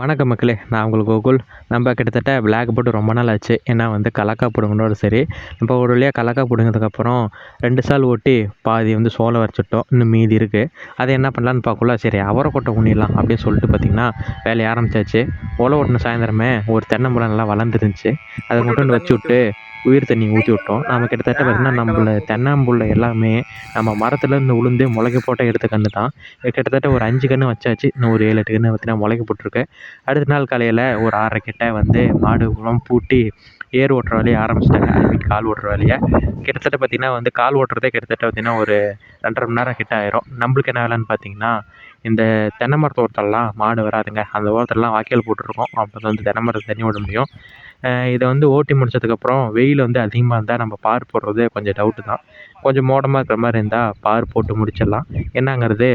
வணக்கம் மக்களே நான் உங்களுக்கு கோகுல். நம்ம கிட்டத்தட்ட பிளாக் போட்டு ரொம்ப நாள் ஆச்சு. ஏன்னா வந்து கலக்கா பிடுங்கனோட சரி. இப்போ ஒரு வழியாக கலக்கா பிடுங்கிறதுக்கப்புறம் ரெண்டு சால் ஓட்டி பாதி வந்து சோளம் வரைச்சிட்டோம். இன்னும் மீதி இருக்குது அதை என்ன பண்ணலான்னு பார்க்கல சரி அவரை கொட்டை உண்ணிடலாம் அப்படின்னு சொல்லிட்டு பார்த்திங்கன்னா வேலையை ஆரம்பிச்சாச்சு. ஓலை ஓட்டின சாயந்தரமே ஒரு தென்னம்பழம் நல்லா வளர்ந்துருந்துச்சு. அதை மட்டும் வச்சு விட்டு உயிர் தண்ணி ஊற்றி விட்டோம். நம்ம கிட்டத்தட்ட பார்த்திங்கன்னா நம்மள தென்னாம்புள்ள எல்லாமே நம்ம மரத்துலேருந்து உளுந்து முளைக்க போட்ட எடுத்த கன்று தான். கிட்டத்தட்ட ஒரு அஞ்சு கன்று வச்சாச்சு. இன்னும் ஒரு ஏழு எட்டு கன்று பார்த்திங்கன்னா முளைக்க போட்டிருக்கு. அடுத்த நாள் காலையில் ஒரு ஆறரை கிட்ட வந்து மாடு குளம் பூட்டி ஏர் ஓட்டுற வேலையை ஆரம்பிச்சிட்டாங்க. ஐ மீன் கால் ஓட்டுற வேலையை. கிட்டத்தட்ட பார்த்திங்கன்னா வந்து கால் ஓட்டுறதே கிட்டத்தட்ட பார்த்திங்கன்னா ஒரு ரெண்டரை மணி நேரம் கிட்ட ஆயிரும். நம்மளுக்கு என்ன வேலைன்னு பார்த்திங்கன்னா இந்த தென்னை மரத்து ஓரத்துலலாம் மாடு வராதுங்க. அந்த ஓரத்துலலாம் வாய்க்கால் போட்டுருக்கோம். அப்போ தான் வந்து தென்னை மரத்தை தண்ணி விட முடியும். இதை வந்து ஓட்டி முடிச்சதுக்கப்புறம் வெயில் வந்து அதிகமாக இருந்தால் நம்ம பார் போடுறது கொஞ்சம் டவுட்டு தான். கொஞ்சம் மோடமாக இருக்கிற மாதிரி இருந்தால் பார் போட்டு முடிச்சிடலாம். என்னங்கிறது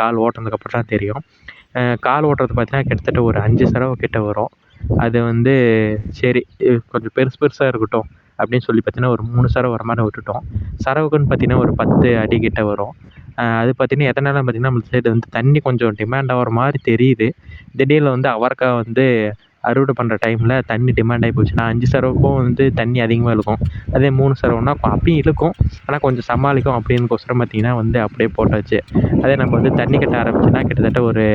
கால் ஓட்டினதுக்கப்புறம் தான் தெரியும் கால் ஓட்டுறது பார்த்தீங்கன்னா கிட்டத்தட்ட ஒரு அஞ்சு செலவு கிட்ட வரும். அது வந்து சரி கொஞ்சம் பெருசு பெருசாக இருக்கட்டும் அப்படின்னு சொல்லி பார்த்தீங்கன்னா ஒரு மூணு சரவு வர மாதிரி விட்டுட்டோம். சரவுக்குன்னு பார்த்தீங்கன்னா ஒரு பத்து அடி கிட்ட வரும். அது பார்த்தீங்கன்னா எதனால் பார்த்தீங்கன்னா நம்ம சைடு வந்து தண்ணி கொஞ்சம் டிமாண்ட் ஆகிற மாதிரி தெரியுது. திடீர்னு வந்து அவரைக்கா வந்து அறுவடை பண்ணுற டைமில் தண்ணி டிமாண்ட் ஆகி போச்சுன்னா அஞ்சு சரவுக்கும் வந்து தண்ணி அதிகமாக இழுக்கும். அதே மூணு சரவுன்னா அப்பயும் இழுக்கும். ஆனால் கொஞ்சம் சமாளிக்கும் அப்படின்னுக்கோசரம் பார்த்தீங்கன்னா வந்து அப்படியே போட்டாச்சு. அதே நம்ம வந்து தண்ணி கட்ட ஆரம்பிச்சோன்னா கிட்டத்தட்ட ஒரு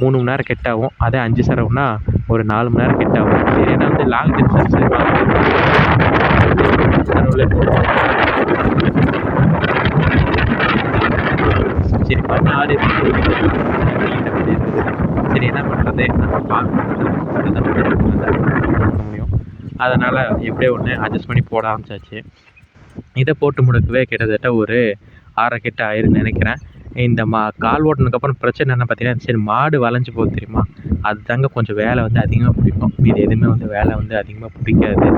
மூணு மணி நேரம் கெட் ஆகும். அதே அஞ்சு சரவுனா ஒரு நாலு மணி நேரம் கெட் ஆகும். ஏன்னா வந்து லாங் டிஸ்டன்ஸ் சரி பதினாறு சரி என்ன பண்ணுறது நம்ம பார்க்க முடியும் அதனால் எப்படியோ ஒன்று அட்ஜஸ்ட் பண்ணி போட ஆரம்பிச்சாச்சு. இதை போட்டு முடுக்கவே கிட்டத்தட்ட ஒரு ஆறரை கிட்ட ஆயிருன்னு நினைக்கிறேன். இந்த மா கால் ஓட்டினதுக்கப்புறம் பிரச்சனை என்ன பார்த்தீங்கன்னா சரி மாடு வளைஞ்சு போகுது தெரியுமா? அதுதாங்க கொஞ்சம் வேலை வந்து அதிகமாக பிடிக்கும். மீதி எதுவுமே வந்து வேலை வந்து அதிகமாக பிடிக்காது.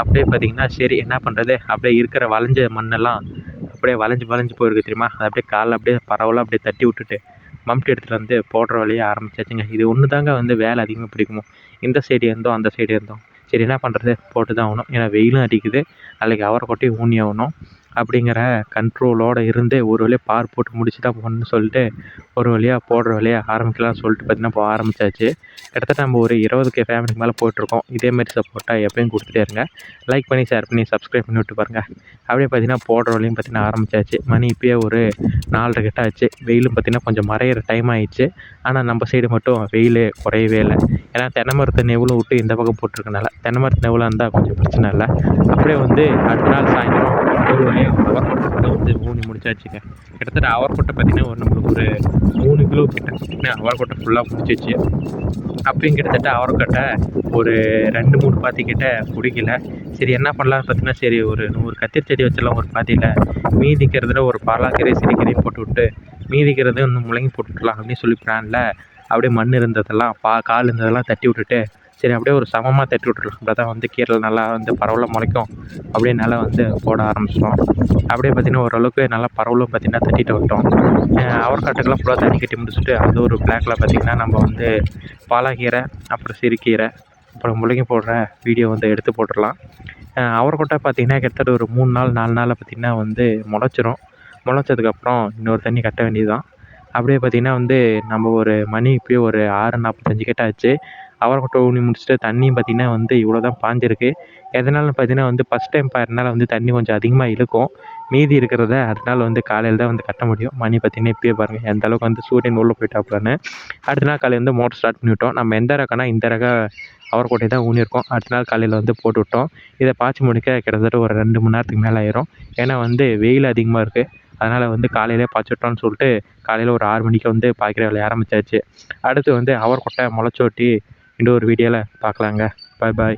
அப்படியே பார்த்தீங்கன்னா சரி என்ன பண்ணுறது அப்படியே இருக்கிற வளைஞ்ச மண்ணெல்லாம் அப்படியே வளைஞ்சு வளைஞ்சு போயிருக்கு தெரியுமா? அதை அப்படியே காலில் அப்படியே பரவலாக அப்படியே தட்டி விட்டுட்டு மம்முட்டி எடுத்துகிட்டு வந்து போடுற வேலையை ஆரம்பிச்சாச்சுங்க. இது ஒன்று தாங்க வந்து வேலை அதிகமாக பிடிக்குமோ? இந்த சைடு இருந்தோம் அந்த சைடு இருந்தோம். சரி என்ன பண்ணுறது போட்டு தான் ஆகணும். ஏன்னா வெயிலும் அடிக்குது. நாளைக்கு அவரை கொட்டி ஊனி ஆகணும். அப்படிங்கிற கண்ட்ரோலோடு இருந்தே ஒரு வழியாக பார் போட்டு முடிச்சு தான் போகணுன்னு சொல்லிட்டு ஒரு வழியாக போடுற வழியாக ஆரம்பிக்கலாம்னு சொல்லிட்டு பார்த்தீங்கன்னா இப்போ ஆரம்பித்தாச்சு கிட்டத்தட்ட நம்ம ஒரு இருபது கே ஃபேமிலிக்கு மேலே போயிட்டுருக்கோம். இதேமாரி சப்போர்ட்டாக எப்பயும் கொடுத்துட்டே இருங்க. லைக் பண்ணி ஷேர் பண்ணி சப்ஸ்கிரைப் பண்ணி விட்டு பாருங்கள் அப்படியே பார்த்தீங்கன்னா போடுற வழியும் பார்த்தீங்கன்னா ஆரம்பித்தாச்சு மணி இப்போயே ஒரு நாலரை கிட்ட ஆச்சு. வெயிலும் பார்த்தீங்கன்னா கொஞ்சம் மறையிற டைம் ஆயிடுச்சு. ஆனால் நம்ம சைடு மட்டும் வெயில் குறையவே இல்லை. ஏன்னா தென்னை மரத்தை நெவலும் விட்டு இந்த பக்கம் போட்டிருக்கனால தென்னை மரத்து நெவுலாக இருந்தால் கொஞ்சம் பிரச்சனை இல்லை. அப்படியே வந்து அடுத்த நாள் சாயந்தரம் ஒரு வழியாக அவரைக்கொட்டை வந்து ஊனி முடிச்சாச்சுங்க. கிட்டத்தட்ட அவரைக்கொட்டை பார்த்திங்கன்னா ஒரு நம்மளுக்கு ஒரு மூணு கிலோ கிட்ட. அவரைக்கொட்டை ஃபுல்லாக முடிச்சிச்சு. அப்பயும் கிட்டத்தட்ட அவரைக்கொட்டை ஒரு ரெண்டு மூணு பாத்திக்கிட்ட பிடிக்கல. சரி என்ன பண்ணலான்னு பார்த்தீங்கன்னா சரி ஒரு நூறு கத்திரி செடி வச்சிடலாம் ஒரு பாத்தியில். மீதிக்கிறதுல ஒரு பாலாக்கீரை சிறுகீரையும் போட்டு விட்டு மீதிக்கிறது இன்னும் முழங்கி போட்டுக்கலாம் அப்படின்னு சொல்லி பிளானில் அப்படியே மண் இருந்ததெல்லாம் பா கால் இருந்ததெல்லாம் தட்டி விட்டுட்டு சரி அப்படியே ஒரு சமமாக தட்டி விட்டுருலாம் அப்போ தான் வந்து கீரை நல்லா வந்து பரவலாக முளைக்கும். அப்படியே நல்லா வந்து போட ஆரம்பிச்சிட்டோம். அப்படியே பார்த்திங்கன்னா ஓரளவுக்கு நல்லா பரவலும் பார்த்திங்கன்னா தட்டிட்டு விட்டோம் அவரைக்காட்டுக்கெல்லாம் ஃபுல்லாக தண்ணி கட்டி முடிச்சுட்டு அது ஒரு பிளாக்கில் பார்த்திங்கன்னா நம்ம வந்து பாலாக்கீரை அப்புறம் சிறுக்கீரை அப்புறம் முள்ளங்கி போடுற வீடியோ வந்து எடுத்து போட்டுடலாம். அவரைக்கொட்டை பார்த்திங்கன்னா கிட்டத்தட்ட ஒரு மூணு நாள் நாலு நாளில் பார்த்திங்கன்னா வந்து முளைச்சிரும். முளைச்சதுக்கப்புறம் இன்னொரு தண்ணி கட்ட வேண்டியது தான் அப்படியே பார்த்திங்கன்னா வந்து நம்ம ஒரு மணி இப்போயே ஒரு ஆறு நாற்பத்தஞ்சு கிட்ட ஆச்சு. அவரைக்கொட்டை ஊனி முடிச்சுட்டு தண்ணியும் பார்த்திங்கன்னா வந்து இவ்வளோ தான் பாய்ஞ்சிருக்கு எதனாலன்னு பார்த்தீங்கன்னா வந்து ஃபஸ்ட் டைம் பாடுறதுனால வந்து தண்ணி கொஞ்சம் அதிகமாக இழுக்கும். மீதி இருக்கிறத அடுத்த நாள் வந்து காலையில் தான் வந்து கட்ட முடியும். மணி பார்த்திங்கன்னா இப்போயே பாருங்கள் எந்த அளவுக்கு வந்து சூரியன் உள்ளே போயிட்டாப்புலன்னு. அடுத்த நாள் காலையில் வந்து மோட்டர் ஸ்டார்ட் பண்ணிவிட்டோம் நம்ம எந்த ரகம்னா இந்த ரக அவரைக்கொட்டையை தான் ஊனியிருக்கோம். அடுத்த நாள் காலையில் வந்து போட்டு விட்டோம். இதை பாய்ச்சி முடிக்க கிட்டத்தட்ட ஒரு ரெண்டு மணி நேரத்துக்கு மேலே ஆயிரும். ஏன்னா வந்து வெயில் அதிகமாக இருக்குது அதனால் வந்து காலையிலே பாய்ச்சிட்டோம்னு சொல்லிட்டு காலையில் ஒரு ஆறு மணிக்கு வந்து பாய்க்கிற வேலையை ஆரம்பித்தாச்சு அடுத்து வந்து அவர்கொட்டை முளைச்சோட்டி இன்னொரு வீடியோவில் பார்க்கலாங்க. பாய் பாய்